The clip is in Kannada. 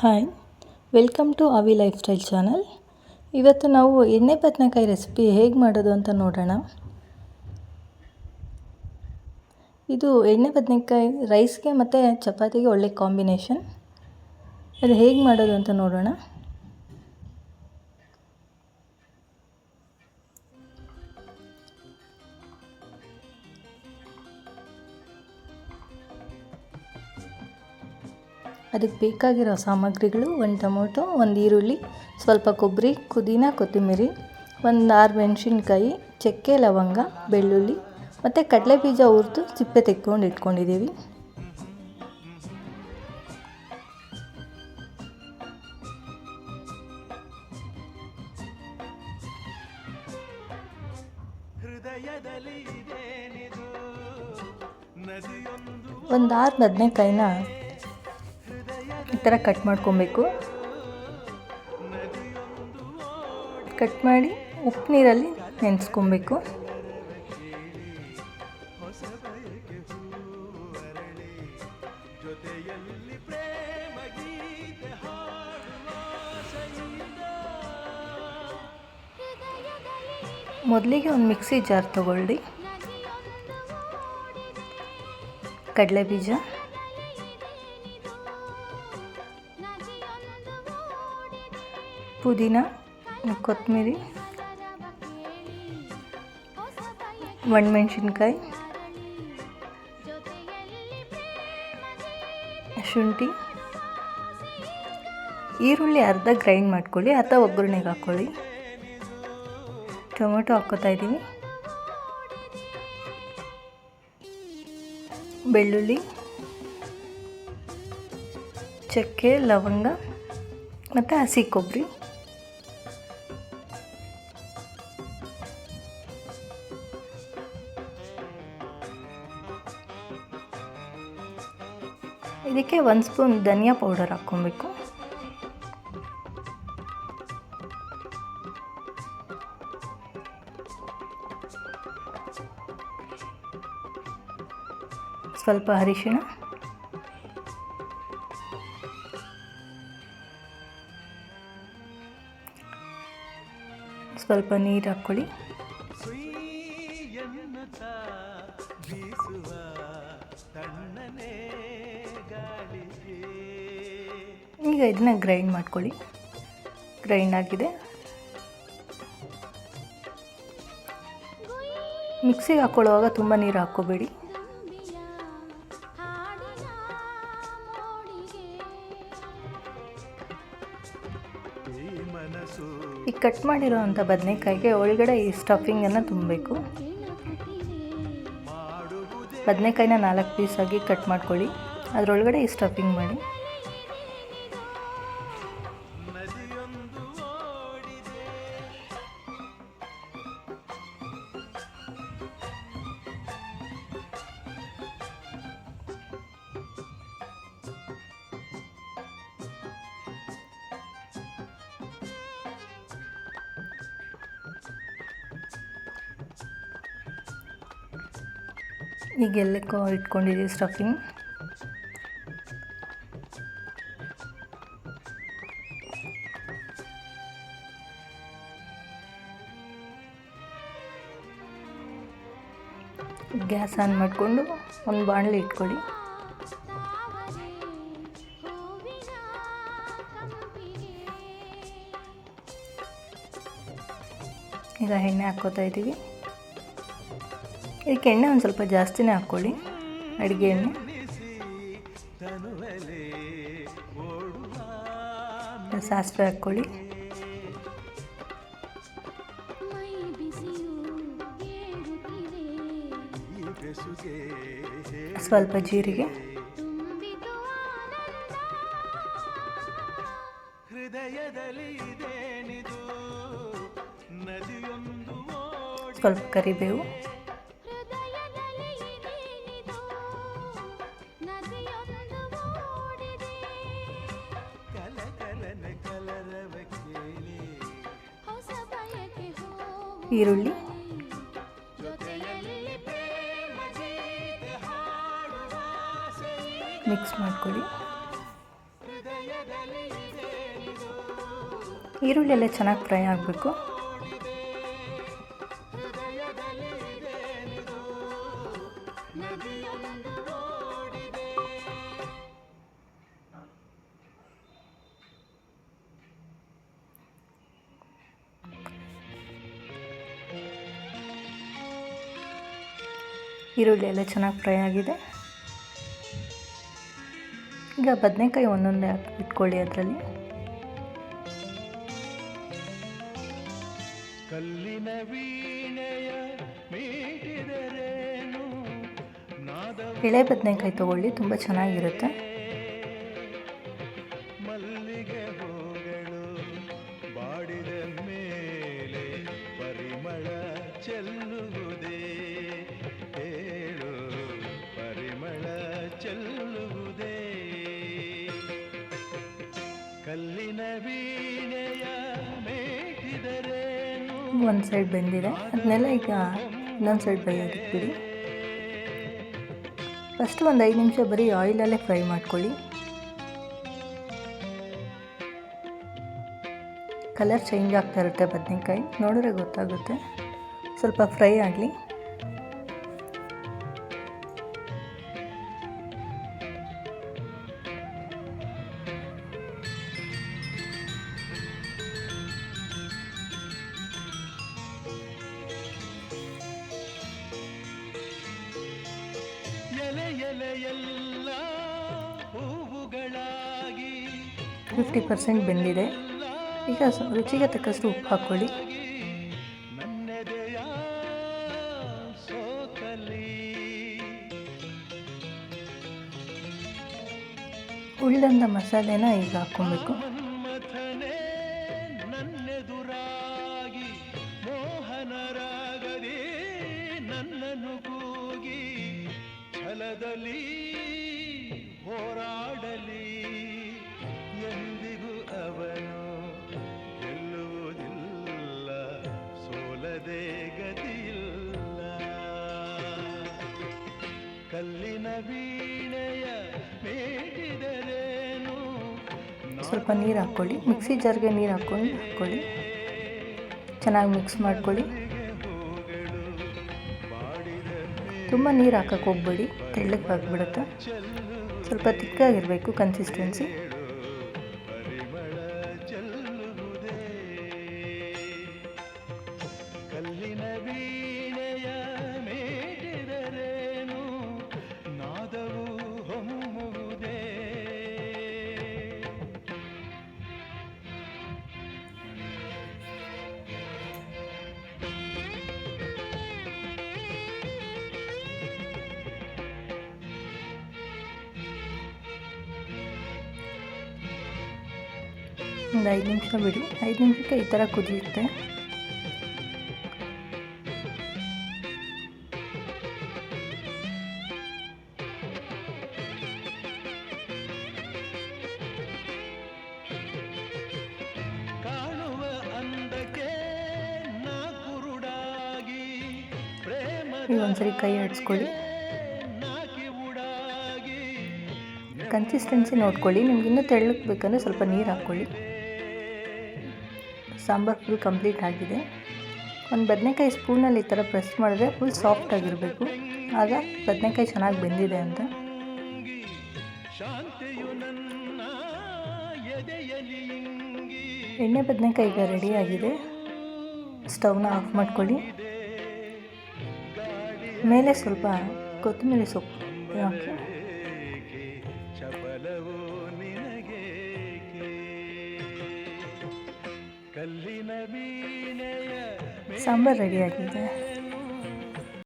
Hi, welcome to Avi lifestyle channel. ಇವತ್ತು ನಾವು ಎಣ್ಣೆ ಬದನೆಕಾಯಿ ರೆಸಿಪಿ ಹೇಗೆ ಮಾಡೋದು ಅಂತ ನೋಡೋಣ. ಇದು ಎಣ್ಣೆ ಬದನೆಕಾಯಿ ರೈಸ್ಗೆ ಮತ್ತು ಚಪಾತಿಗೆ ಒಳ್ಳೆ ಕಾಂಬಿನೇಷನ್. ಅದು ಹೇಗೆ ಮಾಡೋದು ಅಂತ ನೋಡೋಣ. ಅದಕ್ಕೆ ಬೇಕಾಗಿರೋ ಸಾಮಗ್ರಿಗಳು ಒಂದು ಟೊಮೊಟೊ, ಒಂದು ಈರುಳ್ಳಿ, ಸ್ವಲ್ಪ ಕೊಬ್ಬರಿ, ಪುದೀನ, ಕೊತ್ತಂಬರಿ, ಒಂದು ಆರು ಮೆಣಸಿನ್ಕಾಯಿ, ಚಕ್ಕೆ, ಲವಂಗ, ಬೆಳ್ಳುಳ್ಳಿ ಮತ್ತು ಕಡಲೆ ಬೀಜ ಹುರಿದು ಸಿಪ್ಪೆ ತೆಕ್ಕೊಂಡು ಇಟ್ಕೊಂಡಿದ್ದೀವಿ. ಒಂದು ಆರು ಬದನೆಕಾಯಿನ ಈ ಥರ ಕಟ್ ಮಾಡ್ಕೊಬೇಕು. ಕಟ್ ಮಾಡಿ ಉಪ್ಪು ನೀರಲ್ಲಿ ನೆನೆಸ್ಕೊಬೇಕು. ಮೊದಲಿಗೆ ಒಂದು ಮಿಕ್ಸಿ ಜಾರ್ ತಗೊಳ್ಳಿ. ಕಡಲೆ ಬೀಜ ಪುದೀನ ಕೊತ್ತಂಬರಿ, ಒಣಮೆಣ್ಸಿನ್ಕಾಯಿ, ಶುಂಠಿ, ಈರುಳ್ಳಿ ಅರ್ಧ ಗ್ರೈಂಡ್ ಮಾಡ್ಕೊಳ್ಳಿ ಅಥವಾ ಒಗ್ಗರಣೆಗೆ ಹಾಕ್ಕೊಳ್ಳಿ ಟೊಮೆಟೊ ಹಾಕ್ಕೋತಾ ಇದ್ದೀನಿ ಬೆಳ್ಳುಳ್ಳಿ, ಚಕ್ಕೆ, ಲವಂಗ ಮತ್ತು ಹಸಿ ಕೊಬ್ಬರಿ. ಇದಕ್ಕೆ ಒಂದು ಸ್ಪೂನ್ ಧನಿಯಾ ಪೌಡರ್ ಹಾಕ್ಕೊಬೇಕು. ಸ್ವಲ್ಪ ಅರಿಶಿಣ. ಸ್ವಲ್ಪ ನೀರು ಹಾಕ್ಕೊಳ್ಳಿ. ಈಗ ಇದನ್ನ ಗ್ರೈಂಡ್ ಮಾಡ್ಕೊಳ್ಳಿ. ಗ್ರೈಂಡ್ ಆಗಿದೆ. ಮಿಕ್ಸಿಗೆ ಹಾಕ್ಕೊಳ್ಳುವಾಗ ತುಂಬ ನೀರು ಹಾಕ್ಕೋಬೇಡಿ. ಈ ಕಟ್ ಮಾಡಿರೋ ಅಂಥ ಬದನೆಕಾಯಿಗೆ ಒಳಗಡೆ ಈ ಸ್ಟಫಿಂಗನ್ನು ತುಂಬಬೇಕು. ಬದನೆಕಾಯಿನ ನಾಲ್ಕು ಪೀಸಾಗಿ ಕಟ್ ಮಾಡ್ಕೊಳ್ಳಿ. ಅದರೊಳಗಡೆ ಈ ಸ್ಟಫಿಂಗ್ ಮಾಡಿ. ಈಗ ಎಲ್ಲಕ್ಕೋ ಇಟ್ಕೊಂಡಿದ್ದೀವಿ ಸ್ಟಫಿಂಗ್ ಗ್ಯಾಸ್ ಆನ್ ಮಾಡಿಕೊಂಡು ಒಂದು ಬಾಣಲೆ ಇಟ್ಕೊಳ್ಳಿ. ಈಗ ಎಣ್ಣೆ ಹಾಕ್ಕೋತಾ ಇದ್ದೀವಿ. ಇದಕ್ಕೆ ಎಣ್ಣೆ ಒಂದು ಸ್ವಲ್ಪ ಜಾಸ್ತಿನೇ ಹಾಕ್ಕೊಳ್ಳಿ. ಅಡುಗೆ ಎಣ್ಣೆ. ಸಾಸಿವೆ ಹಾಕ್ಕೊಳ್ಳಿ. ಸ್ವಲ್ಪ ಜೀರಿಗೆ. ಸ್ವಲ್ಪ ಕರಿಬೇವು. ಈರುಳ್ಳಿ. ಮಿಕ್ಸ್ ಮಾಡ್ಕೊಳ್ಳಿ. ಈರುಳ್ಳಿ ಎಲ್ಲ ಚೆನ್ನಾಗಿ ಫ್ರೈ ಆಗಬೇಕು. ಈರುಳ್ಳಿ ಎಲ್ಲ ಚೆನ್ನಾಗಿ ಫ್ರೈ ಆಗಿದೆ. ಈಗ ಬದನೆಕಾಯಿ ಒಂದೊಂದೇ ಹಾಕಿ ಇಟ್ಕೊಳ್ಳಿ ಅದರಲ್ಲಿ. ಕಲ್ಲಿನ ವೀಣೆಯ ಎಳೆ ಬದನೆಕಾಯಿ ತೊಗೊಳ್ಳಿ ತುಂಬ ಚೆನ್ನಾಗಿರುತ್ತೆ. ಒಂದು ಸೈಡ್ ಬೆಂದಿದೆ. ಅದನ್ನೆಲ್ಲ ಈಗ ಇನ್ನೊಂದು ಸೈಡ್ ಬೇಯೋದಕ್ಕೆ ಬಿಡಿ ಫಸ್ಟ್ ಒಂದು ಐದು ನಿಮಿಷ ಬರೀ ಆಯಿಲಲ್ಲೇ ಫ್ರೈ ಮಾಡ್ಕೊಳ್ಳಿ. ಕಲರ್ ಚೇಂಜ್ ಆಗ್ತಾ ಇರುತ್ತೆ ಬದನೆಕಾಯಿ. ನೋಡಿದ್ರೆ ಗೊತ್ತಾಗುತ್ತೆ. ಸ್ವಲ್ಪ ಫ್ರೈ ಆಗಲಿ. ಎಲೆಯೆಲ್ಲ ಹೂವುಗಳಾಗಿ ಫಿಫ್ಟಿ ಪರ್ಸೆಂಟ್ ಬೆಂದಿದೆ. ಈಗ ರುಚಿಗೆ ತಕ್ಕಷ್ಟು ಉಪ್ಪು ಹಾಕ್ಕೊಳ್ಳಿ. ನನ್ನೆದೆಯ ಸೋತಲಿ ಉಳಿದಂಥ ಮಸಾಲೆನ ಈಗ ಹಾಕ್ಕೊಬೇಕು. ಮನ್ಮಥನೇ ನನ್ನೆದುರಾಗಿ ಮೋಹನರಾಗದಿ ನನ್ನನ್ನು ಕೂಗಿ ಛಲದಲ್ಲಿ ಹೋರಾಡಲಿ ಎಂದಿಗೂ ಅವನು ಗೆಲ್ಲುವುದಿಲ್ಲ, ಸೋಲದೆ ಗತಿಯಿಲ್ಲ. ಕಲ್ಲಿನ ವೀಣೆಯ ಮೇಟಿದರೇನು? ಸ್ವಲ್ಪ ನೀರು ಹಾಕ್ಕೊಳ್ಳಿ, ಮಿಕ್ಸಿ ಜಾರ್ಗೆ ನೀರು ಹಾಕ್ಕೊಂಡು ಹಾಕ್ಕೊಳ್ಳಿ. ಚೆನ್ನಾಗಿ ಮಿಕ್ಸ್ ಮಾಡ್ಕೊಳ್ಳಿ. ತುಂಬ ನೀರು ಹಾಕಕ್ಕೆ ಹೋಗ್ಬೇಡಿ. ತೆಳ್ಳಗೆ ಆಗಿಬಿಡುತ್ತೆ? ಸ್ವಲ್ಪ ತಿಕ್ಕಾಗಿರಬೇಕು ಕನ್ಸಿಸ್ಟೆನ್ಸಿ ಒಂದು ಐದು ನಿಮಿಷ ಬಿಡಿ. ಐದು ನಿಮಿಷಕ್ಕೆ ಈ ಥರ ಕುದಿಯುತ್ತೆ. ಈಗ ಒಂದ್ಸರಿ ಕೈ ಆಡಿಸ್ಕೊಳ್ಳಿ ಕನ್ಸಿಸ್ಟೆನ್ಸಿ ನೋಡ್ಕೊಳ್ಳಿ. ನಿಮ್ಗೆ ಇನ್ನೂ ತೆಳ್ಳಕ್ಕೆ ಬೇಕಂದರೆ ಸ್ವಲ್ಪ ನೀರು ಹಾಕ್ಕೊಳ್ಳಿ. ಸಾಂಬಾರು ಫುಲ್ ಕಂಪ್ಲೀಟ್ ಆಗಿದೆ. ಒಂದು ಬದನೆಕಾಯಿ ಸ್ಪೂನಲ್ಲಿ ಈ ಥರ ಪ್ರೆಸ್ ಮಾಡಿದ್ರೆ ಫುಲ್ ಸಾಫ್ಟ್ ಆಗಿರಬೇಕು. ಆಗ ಬದನೆಕಾಯಿ ಚೆನ್ನಾಗಿ ಬೆಂದಿದೆ ಅಂತ. ಎಣ್ಣೆ ಬದನೆಕಾಯಿ ಈಗ ರೆಡಿಯಾಗಿದೆ ಸ್ಟವ್ನ ಆಫ್ ಮಾಡ್ಕೊಳ್ಳಿ. ಮೇಲೆ ಸ್ವಲ್ಪ ಕೊತ್ತಂಬರಿ ಸೊಪ್ಪು ಹಾಕಿ. ಸಾಂಬಾರು ರೆಡಿಯಾಗಿದೆ